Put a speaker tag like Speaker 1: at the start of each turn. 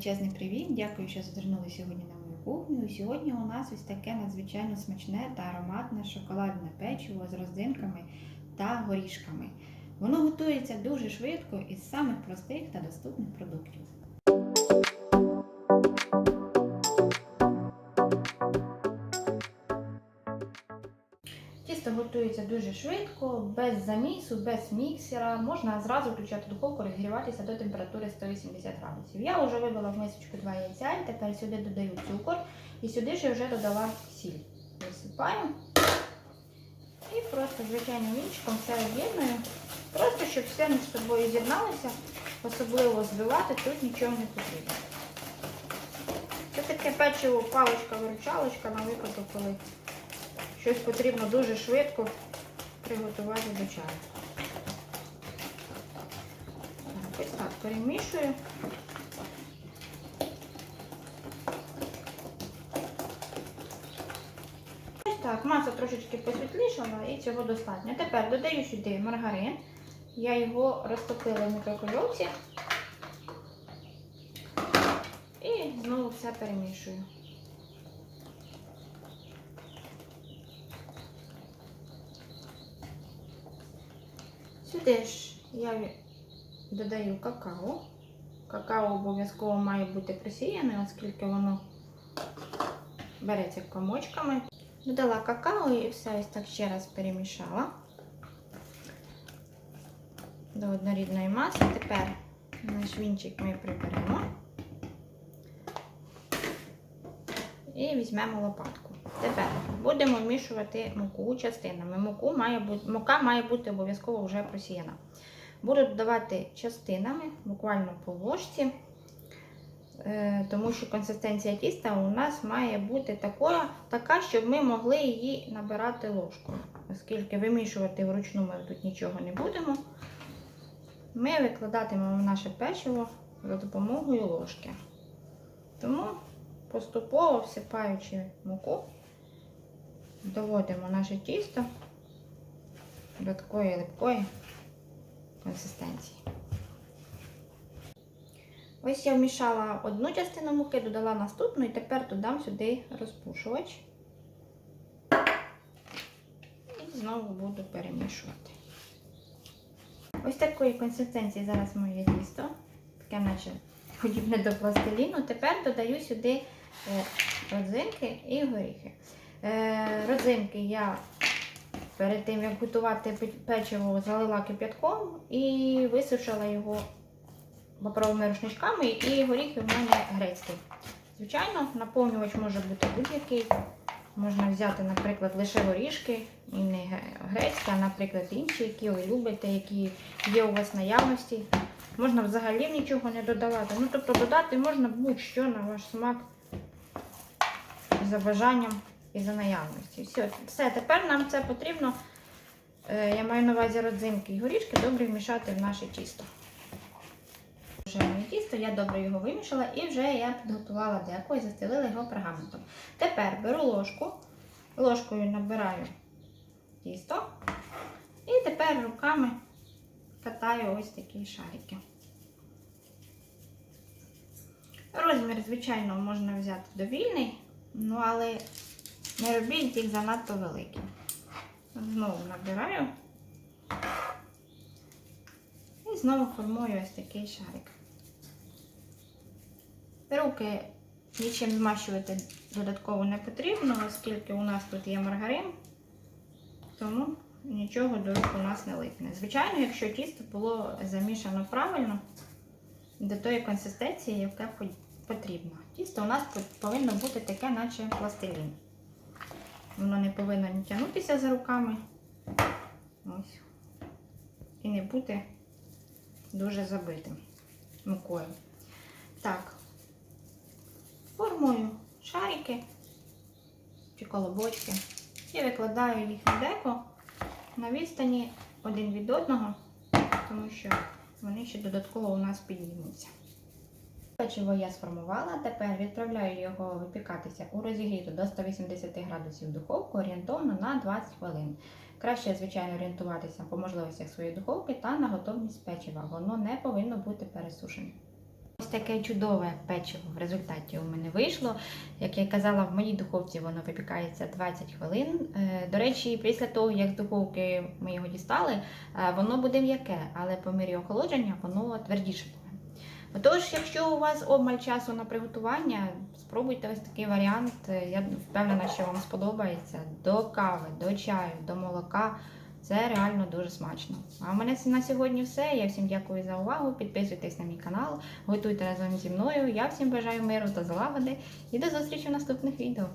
Speaker 1: величезний привіт! Дякую, що зазирнули сьогодні на мою кухню. Сьогодні у нас ось таке надзвичайно смачне та ароматне шоколадне печиво з родзинками та горішками. Воно готується дуже швидко із самих простих та доступних продуктів. Готується дуже швидко, без замісу, без міксера. Можна зразу включати духовку, розігріватися до температури 180 градусів. Я вже вибила в мисочку 2 яйця, і тепер сюди додаю цукор і сюди ж вже додала сіль. Висипаю і просто звичайним вінчиком все об'єдную. Просто щоб все між собою з'єдналося, особливо збивати тут нічого не потрібно. Це таке печиво, паличка-виручалочка на випадок, коли щось потрібно дуже швидко приготувати до чаю. Так, ось так перемішую. Ось так, маса трошечки посвітлішала і цього достатньо. Тепер додаю сюди маргарин. Я його розтопила в мікрохвильовці і знову все перемішую. Сюди ж я додаю какао. Какао обов'язково має бути просіяне, оскільки воно береться комочками. Додала какао і все ось так ще раз перемішала до однорідної маси. Тепер наш вінчик ми приберемо і візьмемо лопатку. Тепер будемо вмішувати муку частинами. Муку має бути, мука має бути обов'язково вже просіяна. Буду додавати частинами, буквально по ложці, е, тому що консистенція тіста у нас має бути такою, така, щоб ми могли її набирати ложкою. Оскільки вимішувати вручну ми тут нічого не будемо, ми викладатимемо наше печиво за допомогою ложки. Тому поступово всипаючи муку, доводимо наше тісто до такої липкої консистенції. Ось я вмішала одну частину муки, додала наступну і тепер додам сюди розпушувач. І знову буду перемішувати. Ось такої консистенції зараз моє тісто, таке наче подібне до пластиліну. Тепер додаю сюди е, родзинки і горіхи. Е, Родзинки я перед тим, як готувати печиво, залила кип'ятком і висушила його паперовими рушничками, і горіхи в мене грецькі. Звичайно, наповнювач може бути будь-який. Можна взяти, наприклад, лише горішки, і не грецькі, а, наприклад, інші, які ви любите, які є у вас наявності. Можна взагалі нічого не додавати. Ну, тобто додати можна будь-що на ваш смак за бажанням і за наявності. Все, все, тепер нам це потрібно. е, Я маю на увазі родзинки і горішки, добре вмішати в наше тісто. Вже моє тісто, я добре його вимішала і вже я підготувала деко і застелила його пергаментом. Тепер беру ложку, ложкою набираю тісто і тепер руками катаю ось такі шарики. Розмір, звичайно, можна взяти довільний, ну але не робіть їх занадто великі. Знову набираю і знову формую ось такий шарик. Руки нічим змащувати додатково не потрібно, оскільки у нас тут є маргарин, тому нічого до рук у нас не липне. Звичайно, якщо тісто було замішано правильно, до тої консистенції, яка потрібна. Тісто у нас повинно бути таке, наче пластилін. Воно не повинно не тягнутися за руками. Ось. І не бути дуже забитим мукою. Так, формую шарики чи колобочки і викладаю їх на деко на відстані один від одного, тому що вони ще додатково у нас піднімуться. Печиво я сформувала, тепер відправляю його випікатися у розігріту до 180 градусів духовку орієнтовно на 20 хвилин. Краще, звичайно, орієнтуватися по можливостях своєї духовки та на готовність печива. Воно не повинно бути пересушене. Ось таке чудове печиво в результаті у мене вийшло. Як я казала, в моїй духовці воно випікається 20 хвилин. Е, До речі, після того, як з духовки ми його дістали, е, воно буде м'яке, але по мірі охолодження воно твердіше Отож, якщо у вас обмаль часу на приготування, спробуйте ось такий варіант. Я впевнена, що вам сподобається до кави, до чаю, до молока. Це реально дуже смачно. А в мене на сьогодні все. Я всім дякую за увагу. Підписуйтесь на мій канал, готуйте разом зі мною. Я всім бажаю миру та злагоди і до зустрічі в наступних відео.